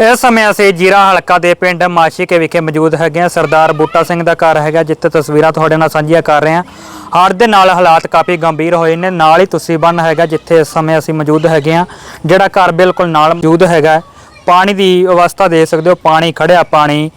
ਇਸ ਸਮੇਂ ਅਸੀਂ ਜੀਰਾ ਹਲਕਾ ਦੇ ਪਿੰਡ ਮਾਸ਼ੀਕੇ ਵਿਖੇ ਮੌਜੂਦ ਹੈਗੇ ਹਾਂ। ਸਰਦਾਰ ਬੂਟਾ ਸਿੰਘ ਦਾ ਘਰ ਹੈਗਾ, ਜਿੱਥੇ ਤਸਵੀਰਾਂ ਤੁਹਾਡੇ ਨਾਲ ਸਾਂਝੀਆਂ ਕਰ ਰਹੇ ਹਾਂ। ਹੜ੍ਹ ਦੇ ਨਾਲ ਹਾਲਾਤ ਕਾਫੀ ਗੰਭੀਰ ਹੋਏ ਨੇ। ਨਾਲ ਹੀ ਤੁਸੀਂ ਬੰਨ ਹੈਗਾ, ਜਿੱਥੇ ਇਸ ਸਮੇਂ ਅਸੀਂ ਮੌਜੂਦ ਹੈਗੇ ਹਾਂ, ਜਿਹੜਾ ਘਰ ਬਿਲਕੁਲ ਨਾਲ ਮੌਜੂਦ ਹੈਗਾ। ਪਾਣੀ ਦੀ ਅਵਸਥਾ ਦੇਖ ਸਕਦੇ ਹੋ, ਪਾਣੀ ਖੜਿਆ ਪਾਣੀ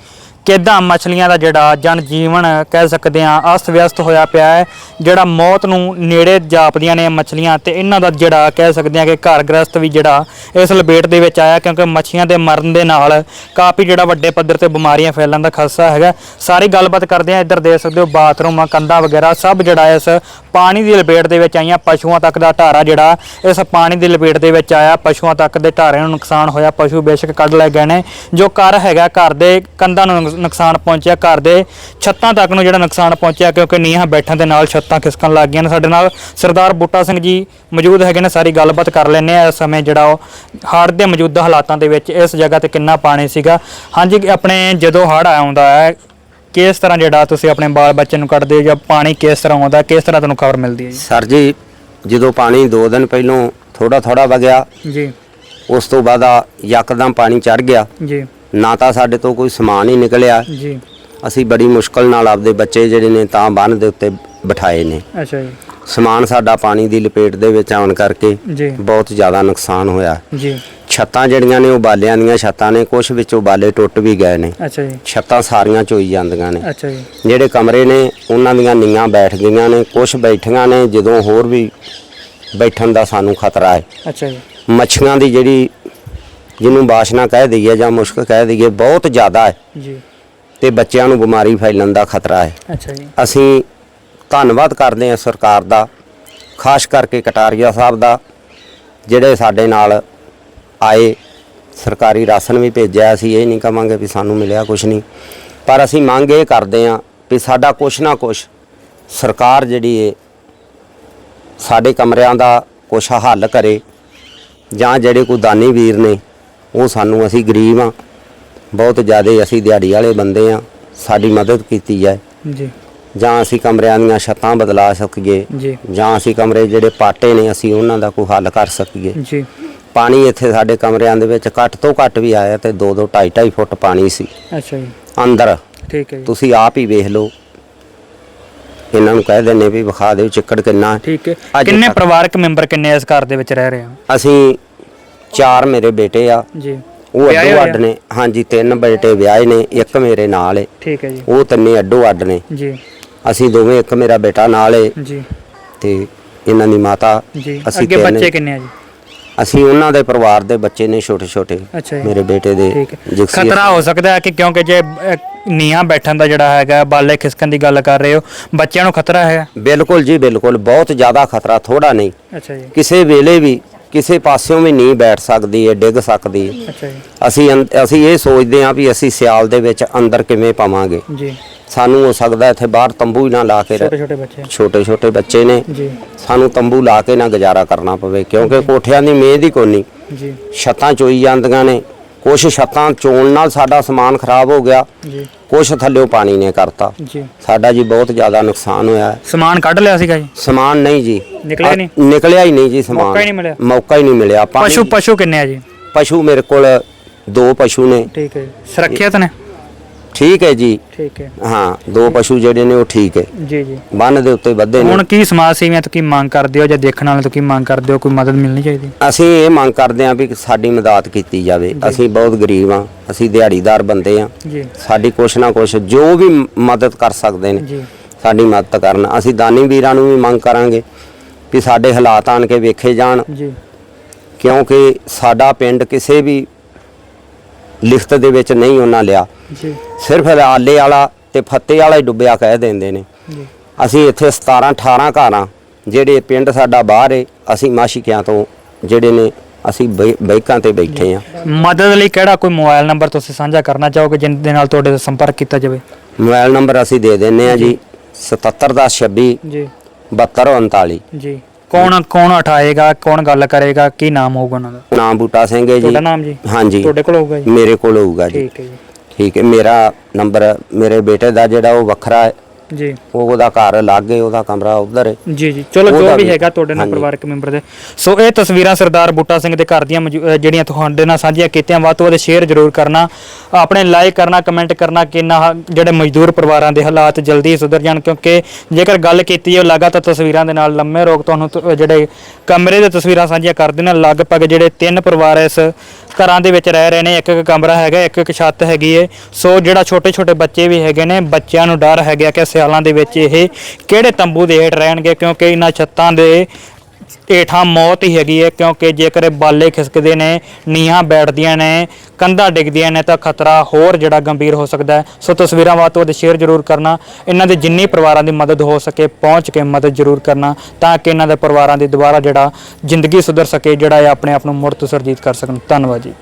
ਕਿੱਦਾਂ ਮਛਲੀਆਂ ਦਾ ਜਿਹੜਾ ਜਨ ਜੀਵਨ ਕਹਿ ਸਕਦੇ ਆ ਅਸਤ ਵਿਅਸਤ ਹੋਇਆ ਪਿਆ ਹੈ, ਜਿਹੜਾ ਮੌਤ ਨੂੰ ਨੇੜੇ ਜਾਪਦੀਆਂ ਨੇ ਮਛਲੀਆਂ ਤੇ ਇਹਨਾਂ ਦਾ ਜਿਹੜਾ ਕਹਿ ਸਕਦੇ ਆ ਕਿ ਘਰ ਗ੍ਰਸਤ ਵੀ ਜਿਹੜਾ ਇਸ ਲਪੇਟ ਦੇ ਵਿੱਚ ਆਇਆ ਕਿਉਂਕਿ ਮੱਛੀਆਂ ਦੇ ਮਰਨ ਦੇ ਨਾਲ ਕਾਫੀ ਜਿਹੜਾ ਵੱਡੇ ਪੱਧਰ ਤੇ ਬਿਮਾਰੀਆਂ ਫੈਲਣ ਦਾ ਖਦਸ਼ਾ ਹੈਗਾ। ਸਾਰੀ ਗੱਲਬਾਤ ਕਰਦੇ ਆ ਇੱਧਰ ਦੇਖ ਸਕਦੇ ਹੋ ਬਾਥਰੂਮਾਂ, ਕੰਧਾਂ ਵਗੈਰਾ ਸਭ ਜਿਹੜਾ ਇਸ ਪਾਣੀ ਦੀ ਲਪੇਟ ਦੇ ਵਿੱਚ ਆਈਆਂ, ਪਸ਼ੂਆਂ ਤੱਕ ਦਾ ਢਾਰਾ ਜਿਹੜਾ ਇਸ ਪਾਣੀ ਦੀ ਲਪੇਟ ਦੇ ਵਿੱਚ ਆਇਆ, ਪਸ਼ੂਆਂ ਤੱਕ ਦੇ ਢਾਰੇ ਨੂੰ ਨੁਕਸਾਨ ਹੋਇਆ, ਪਸ਼ੂ ਬੇਸ਼ੱਕ ਕੱਢ ਲਏ ਗਏ ਨੇ। ਜੋ ਘਰ ਹੈਗਾ, ਘਰ ਦੇ ਕੰਧਾਂ ਨੂੰ ਨੁਕਸਾਨ ਪਹੁੰਚਿਆ। ਘਰ ਦੇ ਛੱਤਾਂ ਤੱਕ ਨੂੰ ਜਿਹੜਾ ਨੁਕਸਾਨ ਪਹੁੰਚਿਆ ਕਿਉਂਕਿ ਨੀਹਾਂ ਬੈਠਣ ਦੇ ਨਾਲ ਛੱਤਾਂ ਖਿਸਕਣ ਲੱਗ ਗਈਆਂ ਨੇ। ਸਾਡੇ ਨਾਲ ਸਰਦਾਰ ਬੂਟਾ ਸਿੰਘ ਜੀ ਮੌਜੂਦ ਹੈਗੇ ਨੇ ਸਾਰੀ ਗੱਲਬਾਤ ਕਰ ਲੈਂਦੇ ਆ ਇਸ ਸਮੇਂ ਜਿਹੜਾ ਉਹ ਹੜ੍ਹ ਦੇ ਮੌਜੂਦਾ ਹਾਲਾਤਾਂ ਦੇ ਵਿੱਚ ਇਸ ਜਗ੍ਹਾ ਤੇ ਕਿੰਨਾ ਪਾਣੀ ਸੀਗਾ। ਹਾਂਜੀ ਆਪਣੇ ਜਦੋਂ ਹੜ੍ਹ ਆਉਂਦਾ ਹੈ ਕਿਸ ਤਰ੍ਹਾਂ ਜਿਹੜਾ ਤੁਸੀਂ ਆਪਣੇ ਬਾਲ ਬੱਚੇ ਨੂੰ ਕੱਢਦੇ ਹੋ ਜਾਂ ਪਾਣੀ ਕਿਸ ਤਰ੍ਹਾਂ ਆਉਂਦਾ ਕਿਸ ਤਰ੍ਹਾਂ ਤੁਹਾਨੂੰ ਖਬਰ ਮਿਲਦੀ ਹੈ ਸਰ ਜੀ ਜਦੋਂ ਪਾਣੀ 2 ਦਿਨ ਪਹਿਲੋਂ ਥੋੜਾ ਥੋੜਾ ਵਗਿਆ ਜੀ। ਜੀ ਉਸ ਤੋਂ ਬਾਅਦ ਆ ਯਕਦਮ ਪਾਣੀ ਚੜ ਗਿਆ। ਜੀ। ਨਾ ਤਾਂ ਸਾਡੇ ਤੋਂ ਕੋਈ ਸਮਾਨ ਹੀ ਨਿਕਲਿਆ। ਜੀ। ਅਸੀਂ ਬੜੀ ਮੁਸ਼ਕਲ ਨਾਲ ਆਪਦੇ ਬੱਚੇ ਜਿਹੜੇ ਨੇ ਤਾਂ ਬੰਨ ਦੇ ਉੱਤੇ ਬਿਠਾਏ ਨੇ। ਅੱਛਾ ਜੀ। ਸਮਾਨ ਸਾਡਾ ਪਾਣੀ ਦੀ ਲਪੇਟ ਦੇ ਵਿੱਚ ਆਉਣ ਕਰਕੇ ਜੀ। ਬਹੁਤ ਜ਼ਿਆਦਾ ਨੁਕਸਾਨ ਹੋਇਆ। ਜੀ। ਛੱਤਾਂ ਜਿਹੜੀਆਂ ਨੇ ਉਹ ਬਾਲਿਆਂ ਦੀਆਂ ਛੱਤਾਂ ਨੇ ਕੁਝ ਵਿੱਚੋਂ ਬਾਲੇ ਟੁੱਟ ਵੀ ਗਏ ਨੇ। ਅੱਛਾ ਜੀ। ਛੱਤਾਂ ਸਾਰੀਆਂ ਚੋਈ ਜਾਂਦੀਆਂ ਨੇ। ਅੱਛਾ ਜੀ। ਜਿਹੜੇ ਕਮਰੇ ਨੇ ਉਹਨਾਂ ਦੀਆਂ ਨੀਆਂ ਬੈਠ ਗਈਆਂ ਨੇ ਕੁਝ ਬੈਠੀਆਂ ਨੇ ਜਦੋਂ ਹੋਰ ਵੀ ਬੈਠਣ ਦਾ ਸਾਨੂੰ ਖਤਰਾ ਹੈ। ਅੱਛਾ ਜੀ। ਮੱਛੀਆਂ ਦੀ ਜਿਹੜੀ ਜਿਹਨੂੰ ਬਾਸ਼ਨਾ ਕਹਿ ਦਈਏ ਜਾਂ ਮੁਸ਼ਕ ਕਹਿ ਦਈਏ ਬਹੁਤ ਜ਼ਿਆਦਾ ਹੈ। ਜੀ। ਤੇ ਬੱਚਿਆਂ ਨੂੰ ਬਿਮਾਰੀ ਫੈਲਣ ਦਾ ਖਤਰਾ ਹੈ। ਅੱਛਾ ਜੀ। ਅਸੀਂ ਧੰਨਵਾਦ ਕਰਦੇ ਹਾਂ ਸਰਕਾਰ ਦਾ ਖਾਸ ਕਰਕੇ ਕਟਾਰੀਆ ਸਾਹਿਬ ਦਾ ਜਿਹੜੇ ਸਾਡੇ ਨਾਲ ਆਏ ਸਰਕਾਰੀ ਰਾਸ਼ਨ ਵੀ ਭੇਜਿਆ ਅਸੀਂ ਇਹ ਨਹੀਂ ਕਵਾਂਗੇ ਵੀ ਸਾਨੂੰ ਮਿਲਿਆ ਕੁਝ ਨਹੀਂ। ਪਰ ਅਸੀਂ ਮੰਗ ਇਹ ਕਰਦੇ ਹਾਂ ਵੀ ਸਾਡਾ ਕੁਛ ਨਾ ਕੁਛ ਸਰਕਾਰ ਜਿਹੜੀ ਹੈ ਸਾਡੇ ਕਮਰਿਆਂ ਦਾ ਕੁਛ ਹੱਲ ਕਰੇ ਜਾਂ ਜਿਹੜੇ ਕੋਈ ਦਾਨੀ ਵੀਰ ਨੇ ਉਹ ਸਾਨੂੰ ਅਸੀਂ ਗਰੀਬ ਆ ਬਹੁਤ ਜ਼ਿਆਦਾ ਅਸੀਂ ਦਿਹਾੜੀ ਵਾਲੇ ਬੰਦੇ ਆ ਸਾਡੀ ਮਦਦ ਕੀਤੀ ਜਾਏ। ਜੀ। ਜਾਂ ਅਸੀਂ ਕਮਰਿਆਂ ਦੀਆਂ ਛੱਤਾਂ ਬਦਲਾ ਸਕੀਏ। ਜੀ। ਜਾਂ ਅਸੀਂ ਕਮਰੇ ਜਿਹੜੇ ਪਾਟੇ ਨੇ ਅਸੀਂ ਉਹਨਾਂ ਦਾ ਕੋਈ ਹੱਲ ਕਰ ਸਕੀਏ। ਜੀ। ਪਾਣੀ ਇੱਥੇ ਸਾਡੇ ਕਮਰਿਆਂ ਦੇ ਵਿੱਚ ਘੱਟ ਤੋਂ ਘੱਟ ਵੀ ਆਇਆ ਤੇ 2 2 2.5 2.5 ਫੁੱਟ ਪਾਣੀ ਸੀ। ਅੱਛਾ ਜੀ। ਅੰਦਰ। ਠੀਕ ਹੈ ਜੀ। ਤੁਸੀਂ ਆਪ ਹੀ ਵੇਖ ਲਓ। ਇਹਨਾਂ ਨੂੰ ਕਹਿ ਦਿੰਨੇ ਵੀ ਵਿਖਾ ਦਿਓ ਚਿੱਕੜ ਕਿੰਨਾ। ਠੀਕ ਹੈ। ਕਿੰਨੇ ਪਰਿਵਾਰਕ ਮੈਂਬਰ ਕਿੰਨੇ ਇਸ ਘਰ ਦੇ ਵਿੱਚ ਰਹਿ ਰਹੇ ਹੋ ਅਸੀਂ ਚਾਰ ਮੇਰੇ ਬੇਟੇ ਆ। ਜੀ। ਉਹ ਵਿਆਹੇ ਅੱਡੋ ਹੋਏ ਅੱਡ ਆ? ਨੇ। ਹਾਂਜੀ ਤਿੰਨ ਬੇਟੇ ਵਿਆਹੇ ਨੇ ਇੱਕ ਮੇਰੇ ਨਾਲ ਏ। ਠੀਕ ਹੈ ਜੀ। ਉਹ ਤਿੰਨੇ ਅੱਡੋ ਅੱਡ ਨੇ। ਜੀ। ਅਸੀਂ ਦੋਵੇਂ ਇੱਕ ਮੇਰਾ ਬੇਟਾ ਨਾਲ ਏ। ਜੀ। ਤੇ ਇਹਨਾਂ ਦੀ ਮਾਤਾ ਜੀ। ਅਸੀਂ ਅੱਗੇ ਤਿੰਨ- ਬੱਚੇ ਕਿੰਨੇ ਆ ਜੀ? ਅਸੀਂ ਉਹਨਾਂ ਦੇ ਪਰਿਵਾਰ ਦੇ ਬੱਚੇ ਨੇ ਛੋਟੇ ਛੋਟੇ ਅੱਛਾ ਜੀ। ਮੇਰੇ ਬੇਟੇ ਦੇ ਠੀਕ ਹੈ। ਜਗਸੀਰ ਖਤਰਾ ਹੋ ਸਕਦਾ ਹੈ ਕਿ ਕਿਉਂਕਿ ਜੇ ਅਹ, ਨੀਹਾਂ ਬੈਠਣ ਦਾ ਜਿਹੜਾ ਹੈਗਾ ਬਾਲੇ ਖਿਸਕਣ ਦੀ ਗੱਲ ਕਰ ਰਹੇ ਹੋ ਬੱਚਿਆਂ ਨੂੰ ਖਤਰਾ ਹੈ? ਬਿਲਕੁਲ ਜੀ ਬਿਲਕੁਲ। ਬਹੁਤ ਜ਼ਿਆਦਾ ਖਤਰਾ ਥੋੜਾ ਨਹੀਂ। ਅੱਛਾ ਜੀ। ਕਿਸੇ ਵੇਲੇ ਵੀ ਕਿਸੇ ਪਾਸਿਓਂ ਵੀ ਨਹੀਂ ਬੈਠ ਸਕਦੀ ਹੈ ਡਿੱਗ ਸਕਦੀ। ਹੈ ਅੱਛਾ ਜੀ। ਅਸੀਂ ਅੰ- ਅਸੀਂ ਇਹ ਸੋਚਦੇ ਹਾਂ ਵੀ ਅਸੀਂ ਸਿਆਲ ਦੇ ਵਿੱਚ ਅੰਦਰ ਕਿਵੇਂ ਪਾਵਾਂਗੇ। ਜੀ। ਸਾਨੂੰ ਹੋ ਸਕਦਾ ਇੱਥੇ ਬਾਹਰ ਤੰਬੂ ਹੀ ਨਾ ਲਾ ਕੇ ਛੋਟੇ ਛੋਟੇ ਬੱਚੇ। ਛੋਟੇ ਛੋਟੇ ਬੱਚੇ ਨੇ। ਜੀ। ਸਾਨੂੰ ਤੰਬੂ ਲਾ ਕੇ ਨਾ ਗੁਜ਼ਾਰਾ ਕਰਨਾ ਪਵੇ ਕਿਉਂਕਿ ਕੋਠਿਆਂ ਦੀ ਮੇਦ ਹੀ ਕੋਨੀ ਜੀ। ਛੱਤਾਂ ਚੋਈ ਜਾਂਦੀਆਂ ਨੇ। ਕੁਛ ਛੱਤਾਂ ਚੋਣ ਨਾਲ ਸਾਡਾ ਸਮਾਨ ਖਰਾਬ ਹੋ ਗਿਆ। ਜੀ। ਕੁਛ ਥੱਲਿਓ ਪਾਣੀ ਨੇ ਕਰਤਾ। ਜੀ। ਸਾਡਾ ਜੀ ਬਹੁਤ ਜ਼ਿਆਦਾ ਨੁਕਸਾਨ ਹੋਇਆ। ਹੈ। ਸਮਾਨ ਕੱਢ ਲਿਆ ਸੀਗਾ ਜੀ? ਸਮਾਨ ਨਹੀਂ ਜੀ। ਨਿਕਲਿਆ ਅ- ਨਹੀਂ? ਨਿਕਲਿਆ ਹੀ ਨਹੀਂ ਜੀ ਸਮਾਨ। ਮੌਕਾ ਹੀ ਨਹੀਂ ਮਿਲਿਆ? ਮੌਕਾ ਹੀ ਨਹੀਂ ਮਿਲਿਆ। ਪਾਣੀ- ਪਸ਼ੂ ਪਸ਼ੂ ਕਿੰਨੇ ਆ ਜੀ? ਪਸ਼ੂ ਮੇਰੇ ਕੋਲ ਦੋ ਪਸ਼ੂ ਨੇ। ਠੀਕ ਹੈ ਜੀ। ਸੁਰੱਖਿਅਤ ਨੇ? ਠੀਕ ਹੈ ਜੀ। ਠੀਕ ਹੈ। ਹਾਂ ਦੋ ਪਸ਼ੂ ਜਿਹੜੇ ਨੇ ਉਹ ਠੀਕ ਹੈ। ਜੀ ਜੀ। ਬੰਨ ਦੇ ਉੱਤੇ ਬੱਧੇ ਨੇ। ਹੁਣ ਕੀ ਸਮਾਜ ਸੇਵੀਆਂ ਤੋਂ ਕੀ ਮੰਗ ਕਰਦੇ ਹੋ ਜਾਂ ਦੇਖਣ ਵਾਲੇ ਤੋਂ ਕੀ ਮੰਗ ਕਰਦੇ ਹੋ? ਕੋਈ ਮਦਦ ਮਿਲਣੀ ਚਾਹੀਦੀ? ਅਸੀਂ ਇਹ ਮੰਗ ਕਰਦੇ ਹਾਂ ਵੀ ਸਾਡੀ ਮਦਦ ਕੀਤੀ ਜਾਵੇ। ਅਸੀਂ ਬਹੁਤ ਗਰੀਬ ਹਾਂ। ਅਸੀਂ ਦਿਹਾੜੀਦਾਰ ਬੰਦੇ ਹਾਂ। ਜੀ। ਸਾਡੀ ਕੁਛ ਨਾ ਕੁਛ ਜੋ ਵੀ ਮਦਦ ਕਰ ਸਕਦੇ ਨੇ ਜੀ। ਸਾਡੀ ਮਦਦ ਕਰਨ। ਅਸੀਂ ਦਾਨੀ ਵੀਰਾਂ ਨੂੰ ਵੀ ਮੰਗ ਕਰਾਂਗੇ ਵੀ ਸਾਡੇ ਹਾਲਾਤ ਆਣ ਕੇ ਵੇਖੇ ਜਾਣ। ਜੀ। ਕਿਉਂਕਿ ਸਾਡਾ ਪਿੰਡ ਕਿਸੇ ਵੀ ਲਿਖਤ ਦੇ ਵਿੱਚ ਨਹੀਂ ਉਹਨਾਂ ਲਿਆ। ਜੀ। ਸਿਰਫ ਆਲੇ ਵਾਲਾ ਤੇ ਫੱਤੇ ਵਾਲਾ ਹੀ ਡੁੱਬਿਆ ਕਹਿ ਦਿੰਦੇ ਨੇ। ਜੀ। ਅਸੀਂ ਇੱਥੇ 17 18 ਘਰਾਂ ਜਿਹੜੇ ਪਿੰਡ ਸਾਡਾ ਬਾਹਰ ਏ ਅਸੀਂ ਮਾਸ਼ੀਕਿਆਂ ਤੋਂ ਜਿਹੜੇ ਨੇ ਅਸੀਂ ਬਾਈਕਾਂ ਤੇ ਬੈਠੇ ਆ ਮਦਦ ਲਈ ਕਿਹੜਾ ਕੋਈ ਮੋਬਾਈਲ ਨੰਬਰ ਤੁਸੀਂ ਸਾਂਝਾ ਕਰਨਾ ਚਾਹੋਗੇ ਜਿਸ ਦੇ ਨਾਲ ਤੁਹਾਡੇ ਨਾਲ ਸੰਪਰਕ ਕੀਤਾ ਜਾਵੇ? ਮੋਬਾਈਲ ਨੰਬਰ ਅਸੀਂ ਦੇ ਦਿੰਨੇ ਆ ਜੀ 771026 ਜੀ। 7239 ਜੀ। ਕੌਣ ਕੌਣ ਉਠਾਏਗਾ ਕੌਣ ਗੱਲ ਕਰੇਗਾ ਕੀ ਨਾਮ ਹੋਊਗਾ ਉਹਨਾਂ ਦਾ? ਨਾਮ ਬੂਟਾ ਸਿੰਘ ਹੈ ਜੀ। ਤੁਹਾਡਾ ਨਾਮ ਜੀ? ਹਾਂਜੀ। ਤੁਹਾਡੇ ਕੋਲ ਹੋਊਗਾ ਜੀ? ਮੇਰੇ ਕੋਲ ਹੋਊਗਾ ਜੀ। ਠੀਕ ਹੈ ਜੀ। ਠੀਕ ਹੈ ਮੇਰਾ ਨੰਬਰ ਮੇਰੇ ਬੇਟੇ ਦਾ ਜਿਹੜਾ ਉਹ ਵੱਖਰਾ ਹੈ। ਜੀ। ਉਹ ਉਹਦਾ ਘਰ ਲਾਗੇ ਉਹਦਾ ਕਮਰਾ ਉਧਰ ਹੈ ਜੀ ਜੀ। ਚਲੋ ਜੋ ਵੀ ਹੈਗਾ ਤੁਹਾਡੇ ਨਾਲ। ਪਰਿਵਾਰਕ ਮੈਂਬਰ ਦੇ। ਸੋ ਇਹ ਤਸਵੀਰਾਂ ਸਰਦਾਰ ਬੂਟਾ ਸਿੰਘ ਦੇ ਘਰ ਦੀਆਂ ਮੌਜੂ- ਅਹ ਜਿਹੜੀਆਂ ਤੁਹਾਡੇ ਨਾਲ ਸਾਂਝੀਆਂ ਕੀਤੀਆਂ ਵੱਧ ਤੋਂ ਵੱਧ ਸ਼ੇਅਰ ਜ਼ਰੂਰ ਕਰਨਾ। ਆਪਣੇ ਲਾਈਕ ਕਰਨਾ ਕਮੈਂਟ ਕਰਨਾ ਕਿ ਨਾ ਜਿਹੜੇ ਮਜ਼ਦੂਰ ਪਰਿਵਾਰਾਂ ਦੇ ਹਾਲਾਤ ਜਲਦੀ ਸੁਧਰ ਜਾਣ ਕਿਉਂਕਿ ਜੇਕਰ ਗੱਲ ਕੀਤੀ ਹੈ ਲਗਾਤਾਰ ਤਸਵੀਰਾਂ ਦੇ ਨਾਲ ਲੰਮੇ ਰੋਗ ਤੁਹਾਨੂੰ ਤ- ਜਿਹੜੇ ਕਮਰੇ ਦੇ ਤਸਵੀਰਾਂ ਸਾਂਝੀਆਂ ਕਰਦੇ ਨੇ। ਲਗਭਗ ਜਿਹੜੇ ਤਿੰਨ ਪਰਿਵਾਰ ਇਸ ਘਰਾਂ ਦੇ ਵਿੱਚ ਰਹਿ ਰਹੇ ਨੇ ਇੱਕ ਇੱਕ ਕਮਰਾ ਹੈਗਾ ਇੱਕ ਇੱਕ ਛੱਤ ਹੈਗੀ ਏ। ਸੋ ਜਿਹੜਾ ਛੋਟੇ ਛੋਟੇ ਬੱਚੇ ਵੀ ਹੈਗੇ ਨੇ ਬੱਚਿਆਂ ਨੂੰ ਡਰ ਹੈਗਾ ਕਿ ਸਿਆਲਾਂ ਦੇ ਵਿੱਚ ਇਹ ਕਿਹੜੇ ਤੰਬੂ ਦੇ ਹੇਠ ਰਹਿਣਗੇ? ਕਿਉਂਕਿ ਇਹਨਾਂ ਛੱਤਾਂ ਦੇ ਏਠਾਂ ਮੌਤ ਹੀ ਹੈਗੀ ਹੈ, ਕਿਉਂਕਿ ਜੇਕਰ ਇਹ ਬਾਲੇ ਖਿਸਕਦੇ ਨੇ, ਨੀਹਾਂ ਬੈਠਦੀਆਂ ਨੇ, ਕੰਧਾਂ ਡਿੱਗਦੀਆਂ ਨੇ, ਤਾਂ ਖਤਰਾ ਹੋਰ ਜਿਹੜਾ ਗੰਭੀਰ ਹੋ ਸਕਦਾ ਹੈ। ਸੋ ਤਸਵੀਰਾਂ ਵੱਧ ਤੋਂ ਵੱਧ ਸ਼ੇਅਰ ਜ਼ਰੂਰ ਕਰਨਾ। ਇਹਨਾਂ ਦੇ ਜਿੰਨੀ ਪਰਿਵਾਰਾਂ ਦੀ ਮਦਦ ਹੋ ਸਕੇ, ਪਹੁੰਚ ਕੇ ਮਦਦ ਜ਼ਰੂਰ ਕਰਨਾ, ਤਾਂ ਕਿ ਇਹਨਾਂ ਦੇ ਪਰਿਵਾਰਾਂ ਦੀ ਦੁਬਾਰਾ ਜਿਹੜਾ ਜ਼ਿੰਦਗੀ ਸੁਧਰ ਸਕੇ, ਜਿਹੜਾ ਇਹ ਆਪਣੇ ਆਪ ਨੂੰ ਮੁੜ ਤੋਂ ਸਰਜੀਤ ਕਰ ਸਕਣ। ਧੰਨਵਾਦ ਜੀ।